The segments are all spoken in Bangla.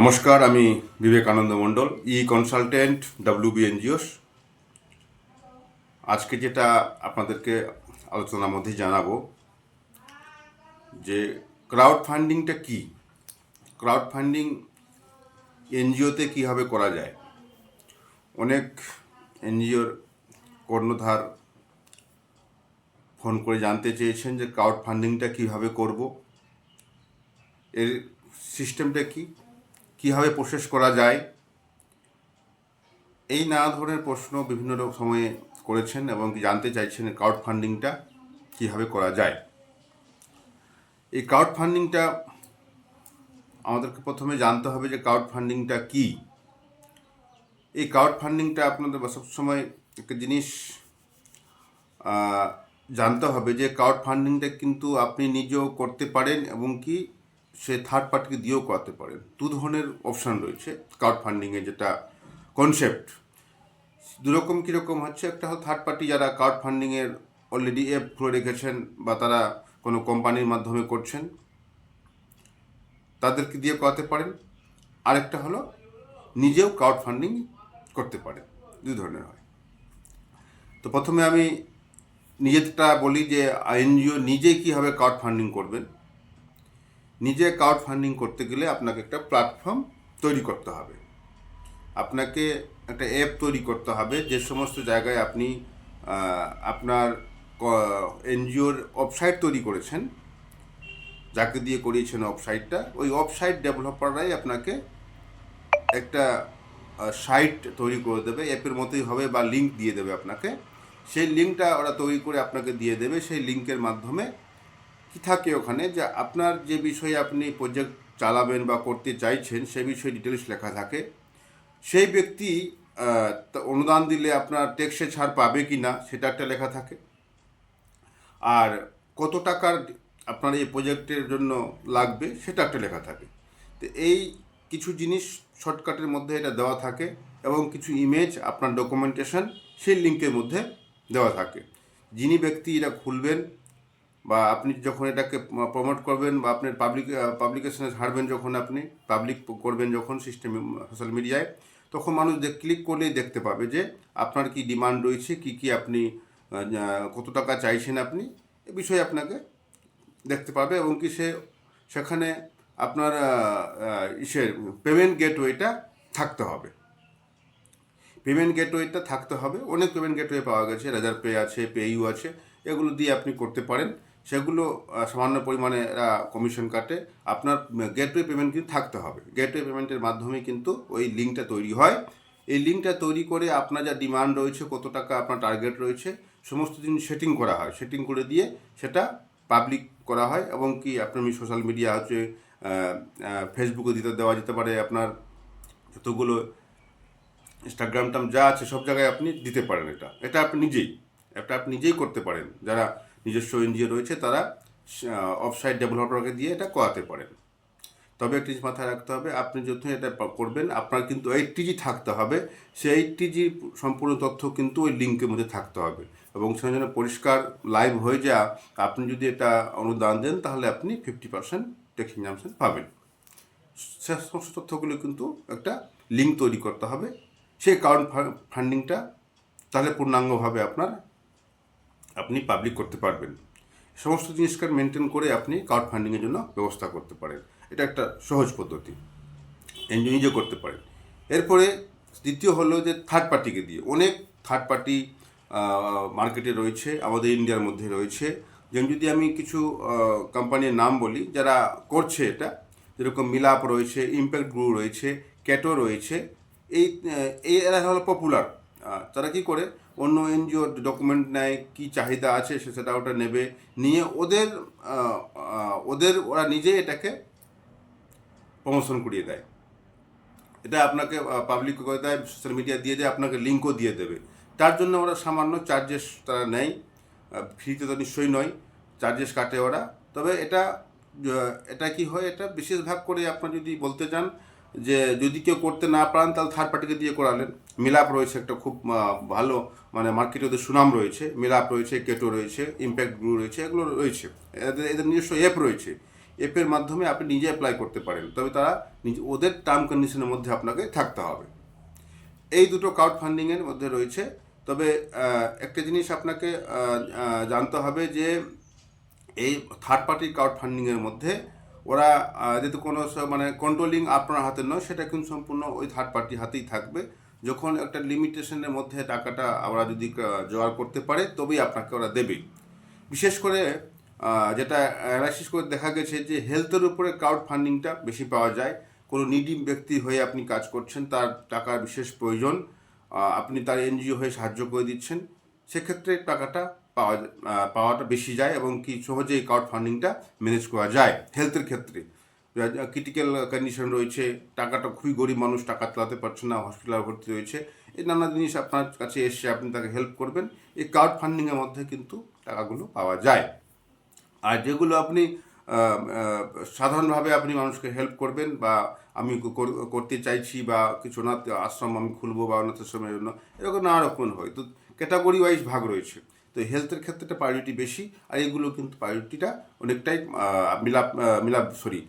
নমস্কার, আমি Vivekananda Mondal, E consultant WB NGOs আজকে যেটা আপনাদেরকে আলোচনার মধ্যে জানাব, যে ক্রাউড ফান্ডিংটা কি? ক্রাউড ফান্ডিং এনজিওতে কীভাবে করা যায়? অনেক এনজিওর কর্ণধার ফোন করে জানতে চেয়েছেন যে ক্রাউড ফান্ডিংটা কীভাবে করব। এর সিস্টেমটা কি? কীভাবে প্রসেস করা যায়? এই নানা ধরনের প্রশ্ন বিভিন্ন রকম সময়ে করেছেন এবং জানতে চাইছেন ক্রাউড ফান্ডিংটা কীভাবে করা যায়। এই ক্রাউড ফান্ডিংটা আমাদেরকে প্রথমে জানতে হবে যে ক্রাউড ফান্ডিংটা কি? এই ক্রাউড ফান্ডিংটা আপনাদের সবসময় একটা জিনিস জানতে হবে যে ক্রাউড ফান্ডিংটা কিন্তু আপনি নিজেও করতে পারেন এবং কি সে থার্ড পার্টিকে দিয়েও করাতে পারেন। দু ধরনের অপশান রয়েছে। ক্রাউড ফান্ডিংয়ে যেটা কনসেপ্ট দুরকম কীরকম হচ্ছে একটা হলো থার্ড পার্টি যারা ক্রাউড ফান্ডিংয়ের অলরেডি অ্যাপ খুলে রেখেছেন বা তারা কোনো কোম্পানির মাধ্যমে করছেন, তাদেরকে দিয়ে করাতে পারেন। আরেকটা হলো নিজেও ক্রাউড ফান্ডিং করতে পারেন। দুই ধরনের হয়। তো প্রথমে আমি নিজেরটা বলি যে এনজিও নিজে কীভাবে ক্রাউড ফান্ডিং করবেন নিজে ক্রাউড ফান্ডিং করতে গেলে আপনাকে একটা প্ল্যাটফর্ম তৈরি করতে হবে। আপনাকে একটা অ্যাপ তৈরি করতে হবে, যে সমস্ত জায়গায় আপনি আপনার এনজিওর ওয়েবসাইট তৈরি করেছেন, যাকে দিয়ে করিয়েছেন ওয়েবসাইটটা ওই ওয়েবসাইট ডেভেলপাররাই আপনাকে একটা সাইট তৈরি করে দেবে অ্যাপের মতোই হবে বা লিঙ্ক দিয়ে দেবে আপনাকে। সেই লিঙ্কটা ওরা তৈরি করে আপনাকে দিয়ে দেবে, সেই লিঙ্কের মাধ্যমে কি থাকে ওখানে? যে আপনার যে বিষয়ে আপনি প্রজেক্ট চালাবেন বা করতে চাইছেন সে বিষয়ে ডিটেলস লেখা থাকে। সেই ব্যক্তি অনুদান দিলে আপনার ট্যাক্সে ছাড় পাবে কি না সেটা একটা লেখা থাকে। আর কত টাকার আপনার এই প্রজেক্টের জন্য লাগবে, সেটা একটা লেখা থাকে। তো এই কিছু জিনিস শর্টকাটের মধ্যে এটা দেওয়া থাকে এবং কিছু ইমেজ আপনার ডকুমেন্টেশন সেই লিঙ্কের মধ্যে দেওয়া থাকে। যিনি ব্যক্তি এটা খুলবেন বা আপনি যখন এটাকে প্রমোট করবেন বা আপনার পাবলিক পাবলিকেশনে ছাড়বেন যখন আপনি পাবলিক করবেন যখন সিস্টেমে সোশ্যাল মিডিয়ায় তখন মানুষ ক্লিক করলেই দেখতে পাবে যে আপনার কি ডিমান্ড রয়েছে, কি কি আপনি কত টাকা চাইছেন আপনি, এ বিষয়ে আপনাকে দেখতে পাবে এবং কি সে, সেখানে আপনার ইসের পেমেন্ট গেটওয়েটা থাকতে হবে। পেমেন্ট গেটওয়েটা থাকতে হবে, অনেক পেমেন্ট গেটওয়ে পাওয়া গেছে রেজার পে আছে পেইউ আছে, এগুলো দিয়ে আপনি করতে পারেন। সেগুলো সামান্য পরিমাণে এরা কমিশন কাটে। আপনার গেটওয়ে পেমেন্ট কিন্তু থাকতে হবে। গেটওয়ে পেমেন্টের মাধ্যমে কিন্তু ওই লিঙ্কটা তৈরি হয়। এই লিঙ্কটা তৈরি করে আপনার যা ডিমান্ড রয়েছে, কত টাকা আপনার টার্গেট রয়েছে, সমস্ত জিনিস সেটিং করা হয়। সেটিং করে দিয়ে সেটা পাবলিক করা হয় এবং কি আপনার সোশ্যাল মিডিয়া হচ্ছে ফেসবুকে দিতে দেওয়া যেতে পারে, আপনার যতগুলো ইনস্টাগ্রাম টাম যা আছে, সব জায়গায় আপনি দিতে পারেন এটা। এটা আপনি নিজেই, এটা আপনি নিজেই করতে পারেন। যারা নিজস্ব এনজিও রয়েছে, তারা অফসাইট ডেভেলপারকে দিয়ে এটা করাতে পারেন। তবে একটি মাথায় রাখতে হবে, আপনি যখন এটা করবেন, আপনার কিন্তু এইট টিজি থাকতে হবে, সেই এইট টিজি সম্পূর্ণ তথ্য কিন্তু ওই লিঙ্কের মধ্যে থাকতে হবে। এবং সেটা যেন পরিষ্কার লাইভ হয়ে যা, আপনি যদি এটা অনুদান দেন, তাহলে আপনি ফিফটি পার্সেন্ট ইনজামশন পাবেন। সে, সমস্ত তথ্যগুলো কিন্তু একটা লিঙ্ক তৈরি করতে হবে সেই কারণ ফান্ডিংটা তাহলে পূর্ণাঙ্গভাবে আপনার আপনি পাবলিক করতে পারবেন। সমস্ত জিনিসকে মেনটেন করে আপনি ক্রাউড ফান্ডিংয়ের জন্য ব্যবস্থা করতে পারেন। এটা একটা সহজ পদ্ধতি। এনজিও নিজে করতে পারেন। এরপরে দ্বিতীয় হলো যে থার্ড পার্টিকে দিয়ে। অনেক থার্ড পার্টি মার্কেটে রয়েছে, আমাদের ইন্ডিয়ার মধ্যে রয়েছে। যেমন যদি আমি কিছু কোম্পানির নাম বলি, যারা করছে এটা, যেরকম মিলাপ রয়েছে ইম্প্যাক্ট গ্রু রয়েছে ক্যাটো রয়েছে, এই এরা হলো পপুলার তারা কি করে? অন্য এনজিও ডকুমেন্ট নেয়, কি চাহিদা আছে সে সেটা ওটা নেবে। নিয়ে ওদের ওদের, ওরা নিজে এটাকে প্রমোশন করিয়ে দেয়। এটা আপনাকে পাবলিক করে দেয় সোশ্যাল মিডিয়া দিয়ে দেয়, আপনাকে লিঙ্কও দিয়ে দেবে। তার জন্য ওরা সামান্য চার্জেস তারা নেয়। ফ্রিতে তো নিশ্চয়ই নয় চার্জেস কাটে ওরা। তবে এটা এটা কি হয়, এটা বিশেষ ভাগ করে আপনার যদি বলতে চান যে যদি কেউ করতে না পারেন, তাহলে থার্ড পার্টিকে দিয়ে করালেন। মিলাপ রয়েছে একটা খুব ভালো মানে মার্কেটে ওদের সুনাম রয়েছে। মিলাপ রয়েছে, কেটো রয়েছে ইম্প্যাক্ট গ্রু রয়েছে, এগুলো রয়েছে। এদের এদের নিজস্ব অ্যাপ রয়েছে। অ্যাপের মাধ্যমে আপনি নিজে অ্যাপ্লাই করতে পারেন। তবে তারা নিজ, ওদের টার্ম কন্ডিশনের মধ্যে আপনাকে থাকতে হবে। এই দুটো ক্রাউড ফান্ডিংয়ের মধ্যে রয়েছে। তবে একটা জিনিস আপনাকে জানতে হবে যে, এই থার্ড পার্টি ক্রাউড ফান্ডিংয়ের মধ্যে ওরা যেহেতু কোনো মানে কন্ট্রোলিং আপনার হাতে নয়, সেটা কিন্তু সম্পূর্ণ ওই থার্ড পার্টির হাতেই থাকবে। যখন একটা লিমিটেশনের মধ্যে টাকাটা ওরা যদি জোগাড় করতে পারে, তবেই আপনাকে ওরা দেবে। বিশেষ করে যেটা অ্যানালাইসিস করে দেখা গেছে যে হেলথের উপরে ক্রাউড ফান্ডিংটা বেশি পাওয়া যায়। কোনো নিডি ব্যক্তি হয়ে আপনি কাজ করছেন, তার টাকার বিশেষ প্রয়োজন আপনি তার এনজিও হয়ে সাহায্য করে দিচ্ছেন। সেক্ষেত্রে টাকাটা পাওয়া পাওয়াটা বেশি যায় এবং কি সহজেই ক্রাউড ফান্ডিংটা ম্যানেজ করা যায় হেলথের ক্ষেত্রে। ক্রিটিক্যাল কন্ডিশন রয়েছে, টাকাটা খুবই গরিব মানুষ, টাকা তোলাতে পারছে না হসপিটালে ভর্তি রয়েছে, এই নানা জিনিস আপনার কাছে এসে আপনি তাকে হেল্প করবেন, এই ক্রাউড ফান্ডিংয়ের মধ্যে কিন্তু টাকাগুলো পাওয়া যায়। আর যেগুলো আপনি সাধারণভাবে আপনি মানুষকে হেল্প করবেন বা আমি করতে চাইছি বা কিছু অনাথ আশ্রম আমি খুলবো বা অনাথ আশ্রমের জন্য, এরকম নানা রকম হয়। তো ক্যাটাগরি ওয়াইজ ভাগ রয়েছে। তো হেলথের ক্ষেত্রে প্রায়োরিটি বেশি, আর এগুলো কিন্তু প্রায়োরিটিটা অনেকটাই মিলাপ মিলাপ সরি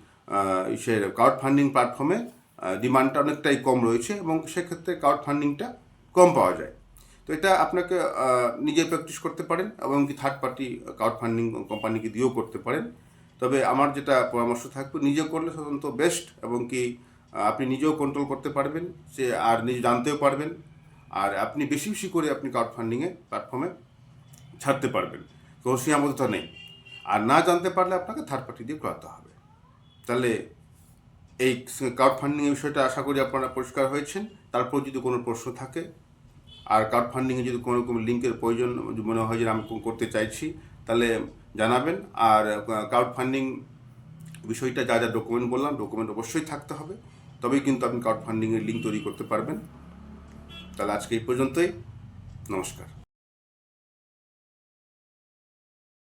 সে ক্রাউড ফান্ডিং প্ল্যাটফর্মে ডিমান্ডটা অনেকটাই কম রয়েছে এবং সেক্ষেত্রে ক্রাউড ফান্ডিংটা কম পাওয়া যায়। তো এটা আপনাকে নিজে প্র্যাকটিস করতে পারেন এবং কি থার্ড পার্টি ক্রাউড ফান্ডিং কোম্পানিকে দিয়েও করতে পারেন। তবে আমার যেটা পরামর্শ থাকবে নিজে করলে সাধারণত বেস্ট এবং কি আপনি নিজেও কন্ট্রোল করতে পারবেন, সে আর নিজে জানতেও পারবেন। আর আপনি বেশি বেশি করে আপনি ক্রাউড ফান্ডিংয়ে প্ল্যাটফর্মে ছাড়তে পারবেন। কোনো সীমাবদ্ধতা নেই। আর না জানতে পারলে আপনাকে থার্ড পার্টি দিয়ে করাতে হবে। তাহলে এই ক্রাউড ফান্ডিংয়ের বিষয়টা আশা করি আপনারা পরিষ্কার হয়েছেন। তারপর যদি কোনো প্রশ্ন থাকে, আর ক্রাউড ফান্ডিংয়ে যদি কোনো রকম লিঙ্কের প্রয়োজন মনে হয় যে আমি করতে চাইছি, তাহলে জানাবেন। আর ক্রাউড ফান্ডিং বিষয়টা যা যা ডকুমেন্ট বললাম ডকুমেন্ট অবশ্যই থাকতে হবে। তবেই কিন্তু আপনি ক্রাউড ফান্ডিংয়ের লিঙ্ক তৈরি করতে পারবেন। তাহলে আজকে এই পর্যন্তই। নমস্কার।